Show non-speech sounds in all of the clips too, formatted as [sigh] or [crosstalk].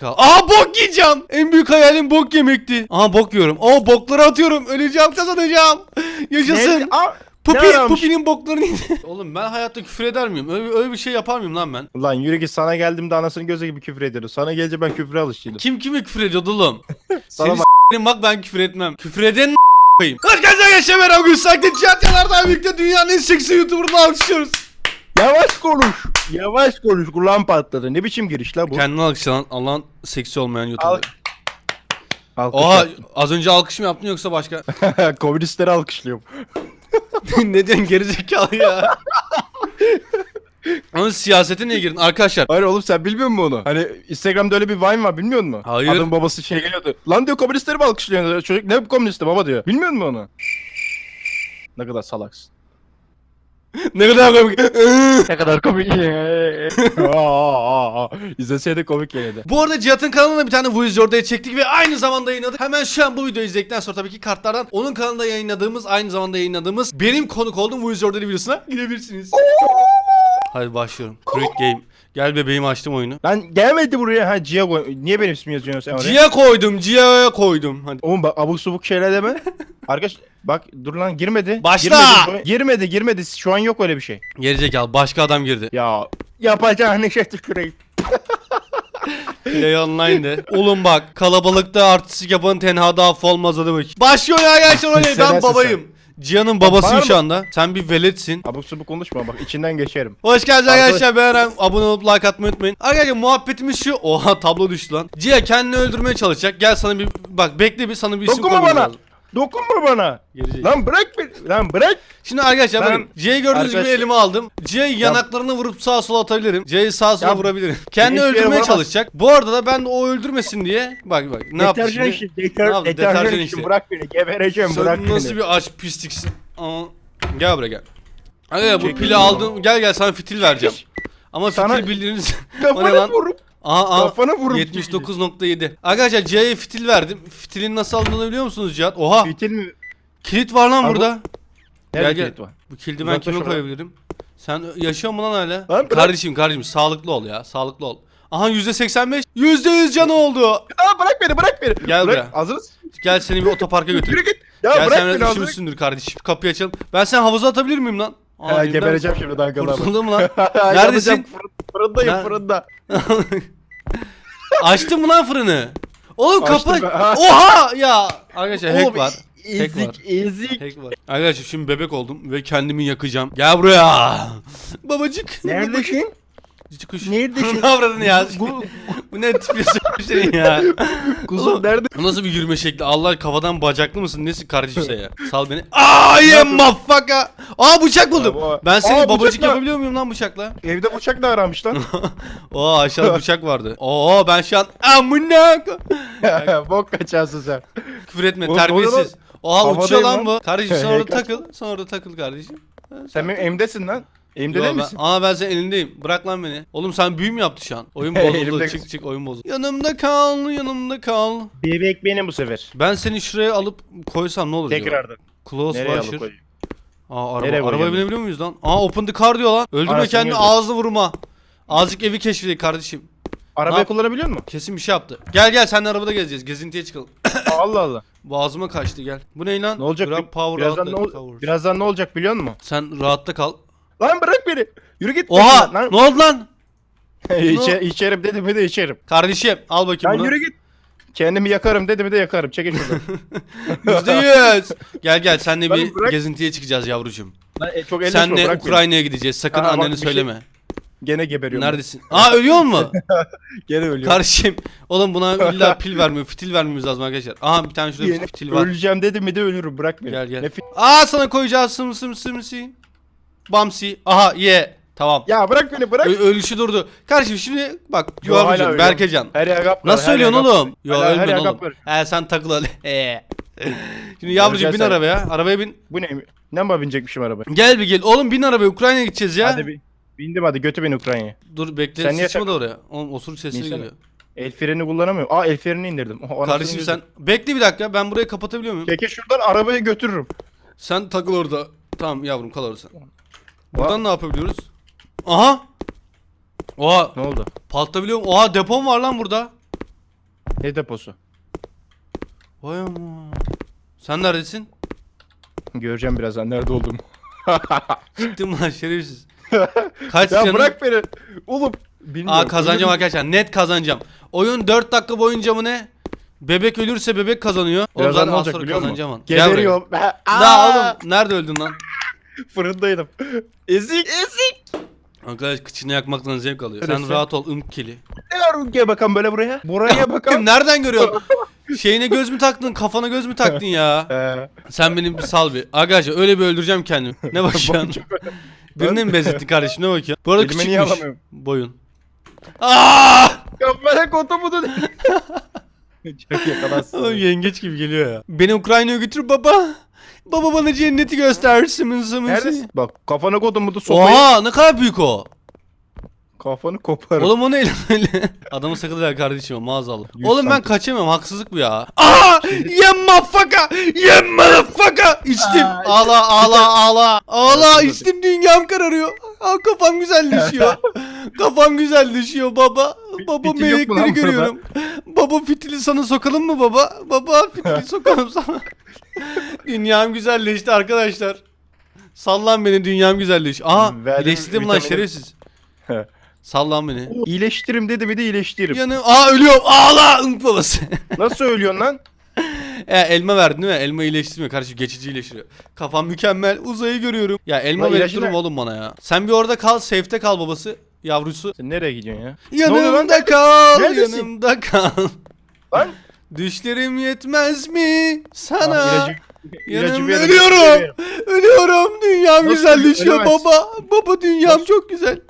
Kal. Aha bok yiyeceğim. En büyük hayalim bok yemekti. Aha bok yiyorum. Aa bokları atıyorum. Öleceğim kazanacağım. [laughs] Yaşasın. Nerede? Aa, Pupi, ne aramış? Pupi'nin boklarını yedi. [laughs] Oğlum ben hayatta küfür eder miyim? Öyle, öyle bir şey yapar mıyım lan ben? Ulan yürü git sana geldiğimde anasının gözü gibi küfür ediyordu. Sana gelince ben küfre alıştıydım. Kim kimi küfür ediyordu oğlum? [laughs] Sana Seni bak. s**erim bak ben küfür etmem. Küfür eden koyayım. Kaç ben Erol Gülsak'ta Cihat Yanardağ birlikte dünyanın en seksi YouTuber'ını alkışlıyoruz. Yavaş konuş. Yavaş konuş. Kulağım patladı. Ne biçim giriş la bu? Kendini alkışlanan Allah'ın seksi olmayan Al. YouTuber. Alkış Oha yap. az önce alkış mı yaptın yoksa başka? [laughs] Komünistleri alkışlıyorum. [laughs] ne diyorsun gerizekalı ya? [laughs] Ama siyasete niye girdin arkadaşlar? Hayır oğlum sen bilmiyor musun onu? Hani Instagram'da öyle bir Vine var bilmiyor musun? Hayır. Adamın babası şey geliyordu. Lan diyor komünistleri mi alkışlıyorsun? Çocuk ne komünisti baba diyor. Bilmiyor musun onu? Ne kadar salaksın. [laughs] ne kadar komik. [laughs] ne kadar komik. [laughs] aa, aa, aa. İzleseydi komik de. Bu arada Cihat'ın kanalına bir tane Voice Jorda'ya çektik ve aynı zamanda yayınladık. Hemen şu an bu videoyu izledikten sonra tabii ki kartlardan onun kanalında yayınladığımız, aynı zamanda yayınladığımız benim konuk olduğum Voice videosuna gidebilirsiniz. Hadi başlıyorum. Quick Game. Gel bebeğim açtım oyunu. Lan gelmedi buraya. Ha Cia koy. Niye benim ismimi yazıyorsun sen oraya? Cia koydum, Cia'ya koydum. Hadi. Oğlum bak abuk subuk şeyler deme. [laughs] Arkadaş bak dur lan girmedi. Başla! Girmedi, girmedi girmedi. Şu an yok öyle bir şey. Gerizekalı başka adam girdi. Ya yapacağın şey tüküreyim. [laughs] Play Online'de. Oğlum bak kalabalıkta artistik yapan tenhada affı olmaz hadi bakayım. Başlıyor ya gençler oynayın ben babayım. Cihan'ın babasıyım Bağırma. şu anda. Sen bir veletsin. Abuk subuk konuşma bak içinden geçerim. Hoş geldiniz Arkadaş- arkadaşlar. Beğenen, abone olup like atmayı unutmayın. Arkadaşlar muhabbetimiz şu. Oha tablo düştü lan. Cia kendini öldürmeye çalışacak. Gel sana bir bak bekle bir sana bir isim Dokunma bana. lazım. Dokunma bana. Gerizekalı. Lan bırak beni. Lan bırak. Şimdi arkadaşlar Ben- bakın Cia'yı gördüğünüz gibi Arkadaş- elime aldım. Cia'yı yanaklarına vurup sağa sola atabilirim. Cia'yı sağa sola Ya- vurabilirim. Kendi öldürmeye vuramaz. çalışacak. Bu arada da ben de o öldürmesin diye bak bak ne yaptı şimdi? işi. Ne Deter, yaptı? deterjan Deterjan işi. Bırak beni. Gebereceğim bırak Sen nasıl beni. bir aç pisliksin. Aa, gel buraya gel. Aga bu pili aldım. Gel gel sana fitil vereceğim. Ama Sana- fitil bildiğiniz o ne Kafana lan? vurup. Aha, aha. Kafana vurup. 79.7. Arkadaşlar Cihat'a fitil verdim. Fitilin nasıl alındığını biliyor musunuz Cihat? Oha Fitil mi? kilit var lan Abi, burada. Nerede gel. kilit var? Bu kilidi ben Uzaklaş kime oradan. koyabilirim? Sen yaşıyor mu lan hala? Bırak. kardeşim kardeşim sağlıklı ol ya sağlıklı ol. Aha %85 %100 canı oldu. Aa bırak beni bırak beni. Gel bırak. buraya. Hazırız. Gel seni bir otoparka götür. Yürü git. Ya Gel bırak sen beni biraz hazırız. üşümüşsündür kardeşim. Kapıyı açalım. Ben seni havuza atabilir miyim lan? Aa, Ha, elimden- gebereceğim şimdi dangalarla. Kurtuldum lan. [laughs] Neredesin? Neredesin? Fırındayım Ner- fırında. [laughs] Açtın mı lan fırını? Oğlum Açtım kapı. ben. Ha. Oha ya. Arkadaşlar hack Oğlum, var. Hack var. Ezik ezik. Hack var. Arkadaşlar şimdi bebek oldum ve kendimi yakacağım. Gel buraya. [laughs] Babacık. Neredesin? Cici kuş. Neredesin? ne avradın ya? Bu- [laughs] Bu ne tip bir senin ya? [laughs] Kuzum Oğlum, nerede? Bu nasıl bir yürüme şekli? Allah kafadan bacaklı mısın? Nesin kardeşim sen ya? [laughs] Sal beni. I am motherfucker. Aa bıçak buldum. Bravo. Ben seni Aa, babacık bıçakla. yapabiliyor muyum lan bıçakla? Evde bıçak da aramış lan. Oo aşağıda bıçak vardı. Oo ben şu an amına ko- Bok kaçarsın sen. Küfür etme Oğlum, ne oluyor terbiyesiz. Oha Havadayım uçuyor lan lan. bu. Kardeşim sen orada takıl. Sen orada takıl kardeşim. Sen benim elimdesin lan. Elimde Yo, değil ben, misin? ama ben senin elindeyim. Bırak lan beni. Oğlum sen büyü mü yaptı şu an? Oyun [laughs] bozuldu. Elimde- çık çık oyun bozuldu. Yanımda kal, yanımda kal. Bebek benim bu sefer. Ben seni şuraya alıp koysam ne olur acaba? Tekrardan. Close Nereye alıp washer. koyayım? Aa araba. Arabaya koyacağım? binebiliyor muyuz lan? Aa open the car diyor lan. Öldürme Anasını kendini gördüm. ağzı vurma. Azıcık evi keşfedelim kardeşim. Ne Arabayı yap- kullanabiliyor musun? Kesin bir şey yaptı. Gel gel seninle arabada gezeceğiz. Gezintiye çıkalım. [coughs] Allah Allah. Boğazıma kaçtı gel. Bu ne lan? Ne olacak? Grab bi- power birazdan, ne outlet ol- power. birazdan ne olacak biliyor musun? Sen rahatta kal. Lan bırak beni. Yürü git. Oha! Lan. Ne oldu lan? İçe, içerim dedim mi de içerim. Kardeşim al bakayım Lan bunu. yürü git. Kendimi yakarım dedim mi de yakarım. Çekil şuradan. [laughs] [laughs] Yüzde yüz. Gel gel senle Lan bir bırak. gezintiye çıkacağız yavrucuğum. Lan, e, çok elleşme Senle bırak beni. Ukrayna'ya gideceğiz. Sakın Aa, bak, annene bir şey- söyleme. Gene geberiyorum. Neredesin? Aa ölüyor mu? [laughs] Gene ölüyorum. Kardeşim. Oğlum buna illa pil vermiyor. Fitil vermemiz lazım arkadaşlar. Aha bir tane şurada Yeni- fitil var. Öleceğim dedim mi de ölürüm bırak beni. Gel gel. Ne fi- Aa sana koyacağız sım sım sımsi. Bamsi. Aha ye. Tamam. ya bırak beni bırak. Ö- ölüşü durdu. Kardeşim şimdi bak ölüyorum. Berkecan. Her yagap Nasıl söylüyorsun oğlum? Yo her ölmüyorsun yagap oğlum. He sen takıl hadi. Ee. [laughs] Şimdi yavrucuğum bin sen. arabaya. Arabaya bin. Bu ne? Ne mi binecekmişim araba? Gel bir gel. Oğlum bin arabaya Ukrayna'ya gideceğiz ya. Hadi bir. Bindim hadi götü beni Ukrayna'ya. Dur bekle Sen niye sıçma da oraya. Oğlum osuruk sesleri Niye sen- geliyor. El freni kullanamıyorum. Aa el frenini indirdim. Oh, anasını Kardeşim sen bekle bir dakika ben burayı kapatabiliyor muyum? Çekil şuradan arabayı götürürüm. Sen takıl orada. Tamam yavrum kal orada sen. Buradan ne yapabiliyoruz? Aha. Oha Ne oldu? patlatabiliyor muyum? Oha depom var lan burada. Ne deposu? Vay ama. Sen neredesin? Göreceğim birazdan nerede olduğumu. [laughs] Çıktın mı lan şerefsiz? [laughs] Kaç ya canın? bırak beni. Oğlum. Bilmiyorum. Aa kazanacağım arkadaşlar. Net kazanacağım. Oyun 4 dakika boyunca mı ne? Bebek ölürse bebek kazanıyor. Birazdan ne olacak biliyor musun? Geberiyorum. [laughs] Daha oğlum nerede öldün lan? Fırındaydım. Ezik ezik. Arkadaş kıçını yakmaktan zevk alıyor. Neresi? Sen rahat ol ımk kili. Ne var gel bakalım böyle buraya. Buraya [laughs] bakalım. Nereden görüyorsun? Şeyine göz mü taktın? Kafana göz mü taktın ya? [laughs] Ee, Sen beni bir sal bir. Arkadaşlar öyle bir öldüreceğim kendimi. Ne [laughs] bakıyorsun? Birini mi benzettin kardeşim ne bakıyorsun? Bu arada Elime niye küçükmüş alamıyorum? boyun. Aa! Kafana kotumu da Çok yakalarsın. Oğlum yengeç gibi geliyor ya. Beni Ukrayna'ya götür baba. Baba bana cenneti göstersin. Neredesin? Bak kafana kodumu da sopayı. Oha ne kadar büyük o. Kafanı koparım. Oğlum o ne öyle? [laughs] Adamı sakınlar kardeşim maazallah. Yüz Oğlum ben santim. kaçamıyorum haksızlık bu ya. Aa! Yem motherfucker! Yem motherfucker! İçtim. Aa, Ağla ağla ağla. Ağla Özür içtim dünyam kararıyor. Aa, kafam güzelleşiyor. [laughs] kafam güzelleşiyor baba. Baba fitil yok mu lan melekleri burada? görüyorum. Baba fitili sana sokalım mı baba? Baba fitili [laughs] sokalım sana. [laughs] dünyam güzelleşti arkadaşlar. Sallan beni dünyam güzelleş. Aha verdim iyileştirdim lan vitamini. şerefsiz. [laughs] Sallan beni. İyileştiririm dedi bir de iyileştiririm. Yanım. Aa ölüyorum. Ağla ımp babası. Nasıl söylüyorsun lan? e, elma verdin değil mi? Elma iyileştirmiyor kardeşim geçici iyileştiriyor. Kafam mükemmel. Uzayı görüyorum. Ya elma Lan verip durma oğlum bana ya. Sen bir orada kal. Safe'te kal babası. Yavrusu. Sen nereye gidiyorsun ya? Yanımda kal. Neredesin? Yanımda kal. Lan. Düşlerim yetmez mi sana? Ah, ilacı, ilacı Yanım verin. ölüyorum. Ölüyorum. Dünyam Nasıl güzelleşiyor ölemezsin? baba. Baba dünyam Nasıl? çok güzel.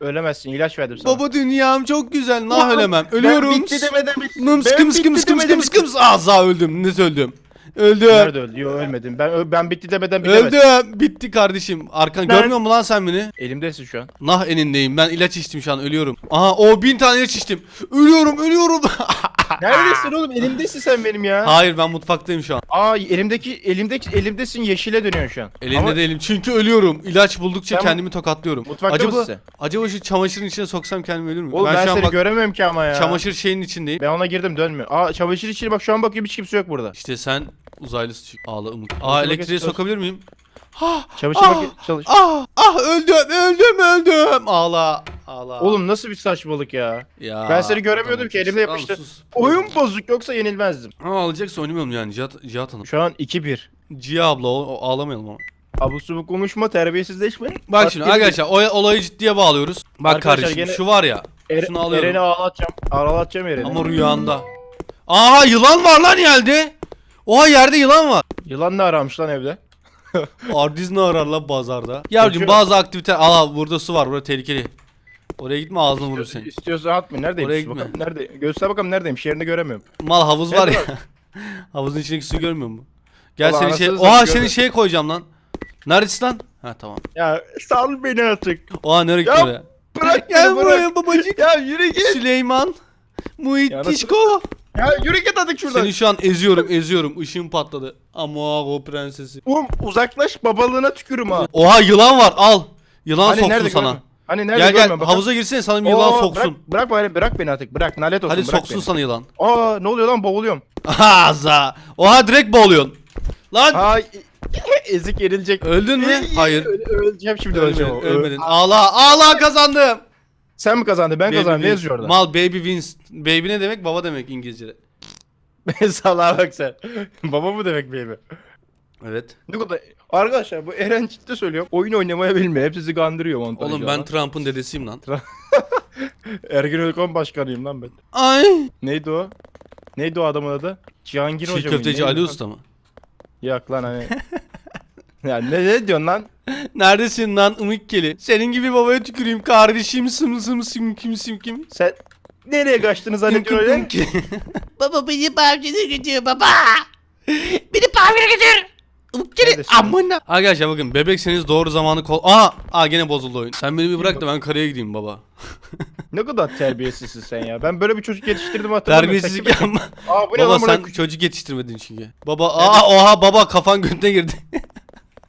Ölemezsin ilaç verdim sana. Baba dünyam çok güzel. Nah ölemem. ben Ölüyorum. bitti demeden bitti. Nım Ben sıkım bitti sıkım sıkım demeden sıkım sıkım. Ağza öldüm. Net öldüm. Öldüm. Nerede öldü? Yok ölmedim. Ben ö- ben bitti demeden bitemezsin. Öldüm. Bitti kardeşim. Arkan Nerede? görmüyor musun lan sen beni? Elimdesin şu an. Nah enindeyim. Ben ilaç içtim şu an ölüyorum. Aha o bin tane ilaç içtim. Ölüyorum ölüyorum. [laughs] Neredesin oğlum? Elimdesin sen benim ya. Hayır ben mutfaktayım şu an. Aa elimdeki elimdeki elimdesin yeşile dönüyorsun şu an. Elinde Ama değilim çünkü ölüyorum. İlaç buldukça Sen kendimi tokatlıyorum. mutfakta acaba, mısın acaba şu çamaşırın içine soksam kendimi ölür müyüm? Oğlum ben, şu an seni bak göremiyorum ki ama ya. çamaşır şeyin içindeyim. Ben ona girdim dönmüyor. Aa çamaşır içine bak şu an bakıyorum hiç kimse yok burada. İşte sen uzaylısın. çık- Ağla ımık. Aa elektriğe bakın, sokabilir miyim? Çamaşır Ah! bak çalış. Ah ah öldüm öldüm öldüm. Ağla ağla. Oğlum nasıl bir saçmalık ya. ya, ben seni göremiyordum ki, Tamam, yapıştı. sus. Oyun bozuk yoksa yenilmezdim. Ama alacaksa oynamıyorum yani Cihat, Cihat Hanım. Şu an 2-1. Ciha abla o, o- ağlamayalım ama. Abuk subuk konuşma terbiyesizleşme. Bak şimdi arkadaşlar o, olayı ciddiye bağlıyoruz. Bak Arkadaşlar kardeşim gene- şu var ya. Er, şunu alıyorum. Eren'i ağlatacağım. Ağlatacağım Eren'i. Ama rüyanda. Aha yılan var lan yerde. Oha yerde yılan var. Yılan ne aramış lan evde? [laughs] Ardiz ne arar lan pazarda? Kaçıyor. bazı aktivite... Aa burada su var burada tehlikeli. Oraya gitme ağzını vurur seni. İstiyorsa atma. Neredeyim? Oraya Su gitme. bakalım. Nerede? Göster bakalım neredeymiş. Yerini göremiyorum. Mal havuz var ya. [laughs] Havuzun içindeki su görmüyor musun? Gel Ulan seni şey... anasını Oha satayım, seni görmüyorum. şeye koyacağım lan. Neredesin lan? Ha tamam. Ya sal beni artık. Oha nereye gitti Ya, oraya? Bırak Gel beni bırak. buraya babacık. Ya yürü git. Süleyman. Ya nasıl- Muittişko. Ya yürü git artık şuradan. Seni şu an eziyorum eziyorum. Işığım patladı. Ama o prensesi. Oğlum uzaklaş babalığına tükürüm ha. Oha yılan var al. Yılan Hani soksun nerede sana. görmüyorum? Hani nerede Gel gel havuza girsene sana bir yılan soksun. Bırak, bırak bırak beni artık. Bırak nalet olsun Hadi bırak soksun beni. sana yılan. Aa ne oluyor lan boğuluyorum. Aha za. Oha direkt boğuluyorsun. Lan Ay [laughs] ezik yenilecek. öldün mü? Hayır. Ö- Öleceğim şimdi öleceğim. ölmedin. Ağla ağla kazandım. Sen mi kazandın? Ben Baby kazandım. Ne wins. yazıyor orada? Mal baby wins. Baby ne demek? Baba demek İngilizce'de. [laughs] Salaha bak sen. [laughs] Baba mı demek baby? Evet. Ne kadar... Arkadaşlar bu Eren ciddi söylüyor. Oyun oynamaya bilmiyor. Hep sizi kandırıyor montajcı. Oğlum ben Trump'ın dedesiyim lan. [laughs] Ergenekon başkanıyım lan ben. Ay. Neydi o? Neydi o adamın adı? Cihangir Çiğ Hoca mıydı? köfteci Neydi Ali lan? Usta mı? Yok lan hani. Ya ne, ne diyorsun lan? Neredesin lan ımıkkeli? Senin gibi babaya tüküreyim kardeşim sım sım sim kim sim kim? Sen nereye kaçtığını zannediyorsun öyle? [laughs] baba beni parçada götür baba. Beni parçada götür. Ümkeli Neredesin? amına. Arkadaşlar bakın bebekseniz doğru zamanı kol... Aa, aa gene bozuldu oyun. Sen beni bir bırak da ben karaya gideyim baba. [laughs] Ne kadar terbiyesizsin sen ya. Ben böyle bir çocuk yetiştirdim hatırlamıyorum. Terbiyesizlik Sen yapma. kim- Aa bu ne baba lan sen sen... çocuk yetiştirmedin çünkü. Baba aa oha baba kafan götüne girdi.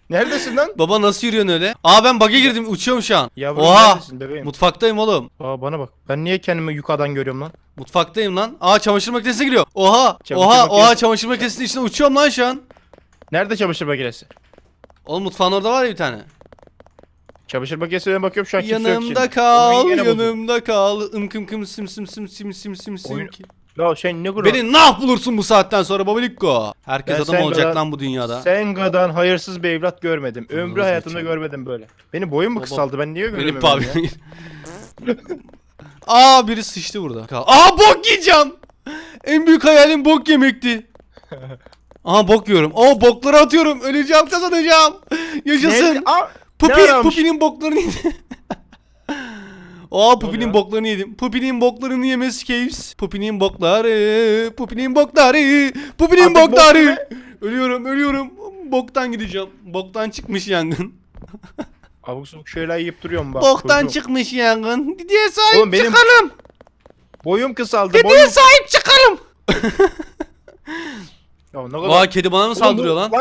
Neredesin lan? Baba nasıl yürüyorsun öyle? Aa ben bug'a girdim uçuyorum şu an. Yavrum Oha. neredesin bebeğim? Mutfaktayım oğlum. Aa bana bak. Ben niye kendimi yukarıdan görüyorum lan? Mutfaktayım lan. Aa çamaşır makinesine giriyor. Oha. Çamaşır oha makinesi- oha çamaşır makinesinin içine uçuyorum lan şu an. Nerede çamaşır makinesi? Oğlum mutfağın orada var ya bir tane. Çamaşır makinesine bakıyorum şu an kimse yok şimdi. Yanımda kal, yine yanımda kal. Im kım kım sim sim sim sim sim sim sim Oyun- ki. Ya sen ne kadar... Beni nah bulursun bu saatten sonra babalikko. Herkes Ben adam sen olacak kadar- lan bu dünyada. Sen kadar hayırsız bir evlat görmedim. Ömrü hayatımda görmedim böyle. Benim boyum mu Baba- kısaldı? Ben niye Benim ya? pavyon. [laughs] Aa biri sıçtı burada. Kal- Aa bok yiyeceğim. En büyük hayalim bok yemekti. [laughs] Aha bok yiyorum. Oo bokları atıyorum. Öleceğim kazanacağım. Yaşasın. Nerede? Aa, Pupi, ne aramış? Pupi'nin boklarını yedim. [laughs] Aa Pupi'nin boklarını yedim. Pupi'nin boklarını yemesi keyif. Pupi'nin bokları, Pupi'nin bokları, Pupi'nin Artık bok bokları. ölüyorum, ölüyorum. Boktan gideceğim. Boktan çıkmış yangın. [laughs] Abuk subuk şeyler yiyip duruyorum bak. Boktan çocuğum. çıkmış yangın. Didiye sahip Oğlum benim- çıkalım. Boyum kısaldı. Didiye Boyum... sahip çıkalım. [laughs] Ya ne kadar... Aa kedi bana mı Oğlum saldırıyor bu- lan?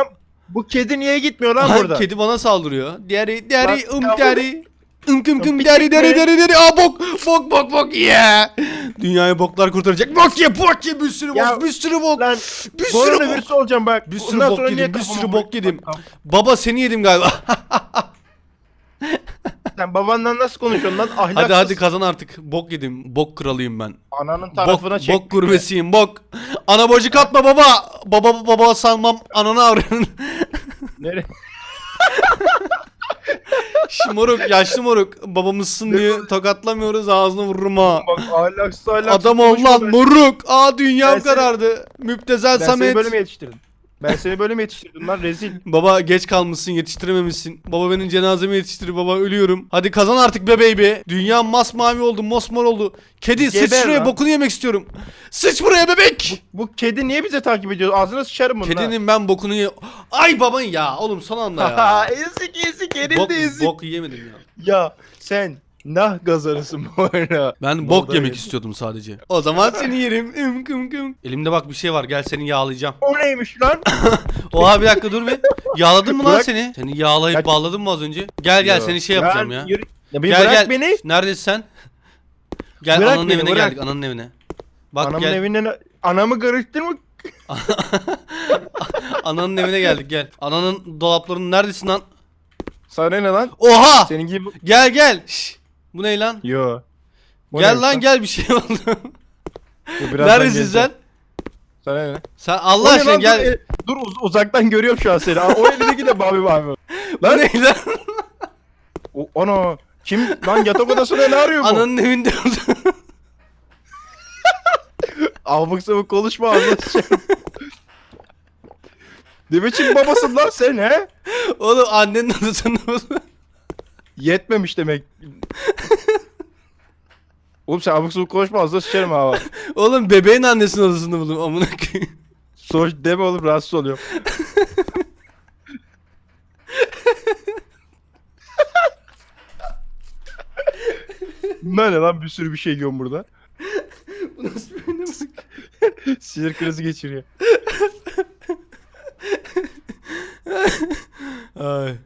Bu kedi niye gitmiyor lan Lan burada? kedi bana saldırıyor. Diğeri, diğeri, Lan ım yavrum. diğeri. Kım Bir diğeri, çık diğeri, be. diğeri, diğeri. Aa bok, bok, bok, bok, yeah. Dünyayı boklar kurtaracak. Bok ye, bok ye. Bir sürü Ya, bok, bir sürü bok. Lan Bir sürü bok. olacağım bak. Bir sürü Bundan bok sonra yedim, bir sürü bok yedim. Baba seni yedim galiba. [laughs] Sen babanla nasıl konuşuyorsun lan? Ahlaksız. hadi hadi kazan artık. Bok yedim. Bok kralıyım ben. Ananın Bok, tarafına çek. bok gurbesiyim bok. Ana bocuk atma baba. Baba baba sanmam ananı avranın. Nereye? [laughs] Moruk yaşlı moruk. Babamızsın diye tokatlamıyoruz ağzına vururum ha. Bak ahlaksız ahlaksız. Adam ol konuşma lan ben. moruk. Aa dünyam Ben seni- karardı. Müptezel Ben seni Samet. böyle mi yetiştirdim? Ben seni böyle mi yetiştirdim lan rezil? [laughs] Baba geç kalmışsın yetiştirememişsin. Baba benim cenazemi yetiştir baba ölüyorum. Hadi kazan artık be baby. Dünyam masmavi oldu mosmor oldu. Kedi sıç Geber şuraya lan. bokunu yemek istiyorum. Sıç buraya bebek. Bu kedi niye bize takip ediyor? Ağzına sıçarım bunu. Kedinin ben bokunu ye... Ay baban ya oğlum son anda ya. [laughs] ezik ezik bok, elinde ezik. bok yiyemedim ya. Ya sen nah gazarısın bu arada. Ben bok oldu yemek öyle? istiyordum sadece. O zaman seni yerim. Üm kım kım. Elimde bak bir şey var gel seni yağlayacağım. O neymiş lan? [laughs] Oha bir dakika dur bir. Yağladın mı lan Bırak. seni? Seni yağlayıp Kaç- bağladın mı az önce? Gel gel Yo. seni şey yapacağım ya. yürü- Ya bir Gel bırak gel. beni. Neredesin sen? Gel Bırak ananın beni, evine bırak. geldik ananın evine. Bak Anamın gel. evinden anamı karıştırma. [laughs] Ananın evine geldik gel. Ananın dolaplarının neredesin lan? Sana ne lan? Oha! Senin gibi. Gel gel. Şş. Bu ne lan? Yo. Bu gel neymiş lan gel bir şey oldu. Neredesin sen? Sana ne? Sen Allah ne aşkına gel. Dur, e, dur uz- uzaktan görüyorum şu an seni. O elindeki de mavi. [laughs] Bu Lan ne lan? o, ana. Kim lan yatak odasında ne arıyor bu? Ananın evinde oldu. [laughs] Abuk sabuk konuşma ağzına sıçarım. Ne biçim babasın lan sen he? Oğlum annenin odasında oldu. Yetmemiş demek. [laughs] Oğlum sen abuk sabuk konuşma ağzına sıçarım ha. Oğlum bebeğin annesinin odasında buldum amına koyayım. Sonuç deme oğlum rahatsız oluyor. ne [laughs] ne lan bir sürü bir şey yiyorum burada. Bu nasıl bir oynamak? Sinir krizi geçiriyor.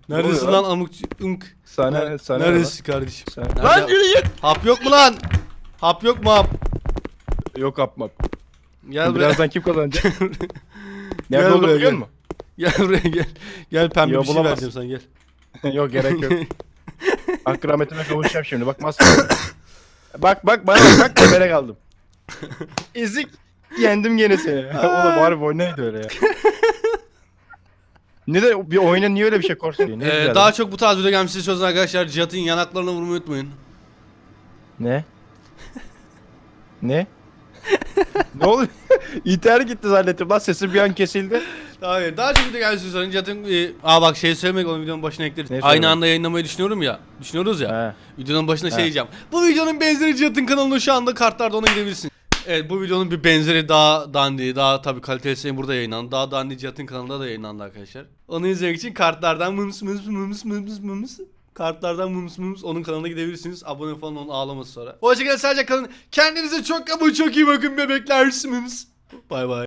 Neredesin lan amuk unk? Sana sana ne Neredesin kardeşim? Sen- Nerede? Lan yürü git. Hap yok mu lan? Hap yok mu hap? Yok yapma. Gel buraya. Birazdan kim kazanacak? [laughs] Gel Nerede buraya, olduğunu biliyor gel. musun? Gel buraya gel. Gel pembe Ya bir şey vereceğim sana gel. [laughs] yok gerek yok. [laughs] Hakkı rahmetine kavuşacağım şimdi. Bak maske. bak bak bana bak bak tepene kaldım. Ezik. Yendim gene seni. Oğlum harbi o neydi öyle ya? Ne de bir oyuna niye öyle bir şey korsun diye. Ne Ee, güzel daha çok bu tarz video gelmesi istiyorsanız arkadaşlar Cihat'ın yanaklarına vurmayı unutmayın. Ne? [laughs] ne? ne oluyor? [laughs] İnternet gitti zannettim lan sesim bir an kesildi. Hayır daha çok video gelmesi istiyorsanız Cihat'ın... E, aa bak şey söylemek onu videonun başına ekleriz. Ne Aynı söylemek? anda yayınlamayı düşünüyorum ya. Düşünüyoruz ya. He. Videonun başına şey He. diyeceğim. Bu videonun benzeri Cihat'ın kanalında şu anda kartlarda ona gidebilirsin. Evet bu videonun bir benzeri daha dandi, daha tabi kalitesi burada yayınlandı. Daha dandi Cihat'ın kanalında da yayınlandı arkadaşlar. Onu izlemek için kartlardan mıms mıms mıms mıms mıms Kartlardan mıms mıms onun kanalına gidebilirsiniz. Abone falan onun ağlaması sonra. Hoşçakalın sadece kalın. Kendinize çok ama çok iyi bakın bebekler mıms. Bay bay.